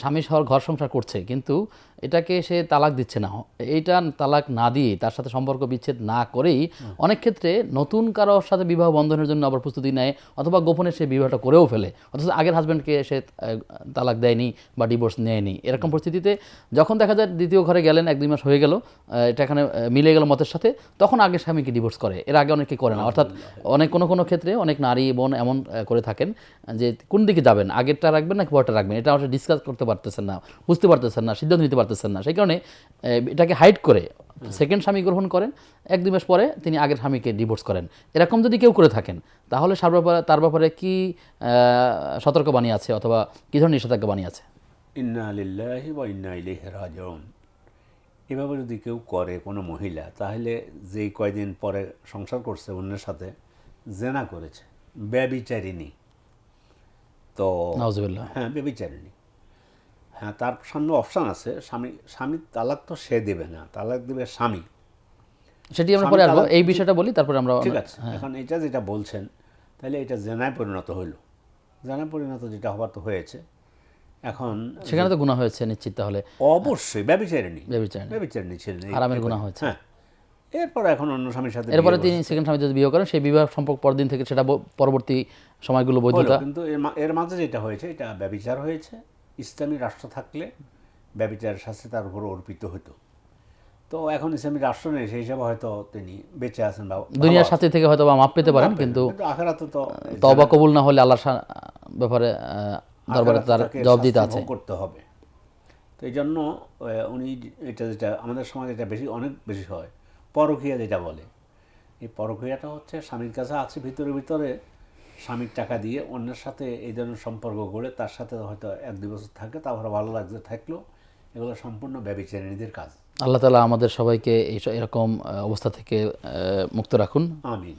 স্বামী শহর ঘর সংসার করছে কিন্তু এটাকে সে তালাক দিচ্ছে না। এইটা তালাক না দিয়ে তার সাথে সম্পর্ক বিচ্ছেদ না করেই অনেক ক্ষেত্রে নতুন কারোর সাথে বিবাহ বন্ধনের জন্য আবার প্রস্তুতি নেয় অথবা গোপনে সে বিবাহটা করেও ফেলে অথচ আগের হাজব্যান্ডকে সে তালাক দেয়নি বা ডিভোর্স নেয়নি। এরকম পরিস্থিতিতে যখন দেখা যায় দ্বিতীয় ঘরে গেলেন এক দুই মাস হয়ে গেল এটা এখানে মিলে গেল মতের সাথে তখন আগে স্বামীকে ডিভোর্স করে। এর আগে অনেকে করে না। অর্থাৎ অনেক কোনো কোনো ক্ষেত্রে অনেক নারী বোন এমন করে থাকেন যে কোন দিকে যাবেন আগেরটা রাখবেন নাকি পরটা রাখবেন? এটা আসলে ডিসকাস করতে পারতেছেন না বুঝতে পারতেছেন না সিদ্ধান্ত নিতে পারতেছেন না। সেই কারণে এটাকে হাইড করে সেকেন্ড স্বামী গ্রহণ করেন এক দুই মাস পরে তিনি আগের স্বামীকে ডিভোর্স করেন। এরকম যদি কেউ করে থাকেন তাহলে সার ব্যাপারে তার ব্যাপারে কি সতর্কবাণী আছে অথবা কী ধরনের নিষেধাজ্ঞা বাণী আছে? ইন্না বা ইন্না ইলাইহি রাজিউন। এভাবে যদি কেউ করে কোনো মহিলা তাহলে যেই কয়দিন পরে সংসার করছে অন্যের সাথে জেনা করেছে। ব্যবিচারিণী। তো হ্যাঁ ব্যবিচারিণী। তার সামনে অপশান আছে। স্বামী স্বামী তালাক তো সে দেবে না তালাক দেবে স্বামী। সেটি আমরা পরে আসব। এই বিষয়টা বলি তারপরে আমরা ঠিক আছে এখন এটা যেটা বলছেন তাহলে এটা জেনায় পরিণত হইল। জেনায় পরিণত যেটা হবার তো হয়েছে। এখন সেখানে তো গুণা হয়েছে নিশ্চিত তাহলে। অবশ্যই ব্যবিচারিণী ব্যভিচারিণী। ব্যবিচারিণী ছিলেন এই- হারামের গুনাহ হয়েছে। হ্যাঁ এরপর এখন অন্য স্বামীর সাথে এরপরে তিনি সেকেন্ড স্বামী যদি বিয়ে করেন সেই বিবাহ সম্পর্ক পরদিন থেকে সেটা পরবর্তী সময়গুলো বৈধতা। কিন্তু এর মাঝে যেটা হয়েছে এটা ব্যবিচার হয়েছে। ইসলামী রাষ্ট্র থাকলে ব্যবিচারের শাস্তি তার উপর অর্পিত হতো। তো এখন ইসলামী রাষ্ট্র নেই সেই হিসাবে হয়তো তিনি বেঁচে আছেন বা দুনিয়ার সাথে থেকে হয়তো বা মাপ পেতে পারেন কিন্তু আখেরাতে তো তবা কবুল না হলে আল্লাহর ব্যাপারে দরবারে তার জবাব দিতে আছে। করতে হবে। তো এই জন্য উনি এটা যেটা আমাদের সমাজে এটা বেশি অনেক বেশি হয়। পরকীয়া যেটা বলে এই পরকীয়াটা হচ্ছে স্বামীর কাছে আছে ভিতরে ভিতরে স্বামীর টাকা দিয়ে অন্যের সাথে এই ধরনের সম্পর্ক গড়ে তার সাথে হয়তো এক দুই বছর থাকে তারপরে ভালো লাগছে থাকল। এগুলো সম্পূর্ণ ব্যবচারিণীদের কাজ। আল্লাহ তালা আমাদের সবাইকে এই এরকম অবস্থা থেকে মুক্ত রাখুন। আমিন।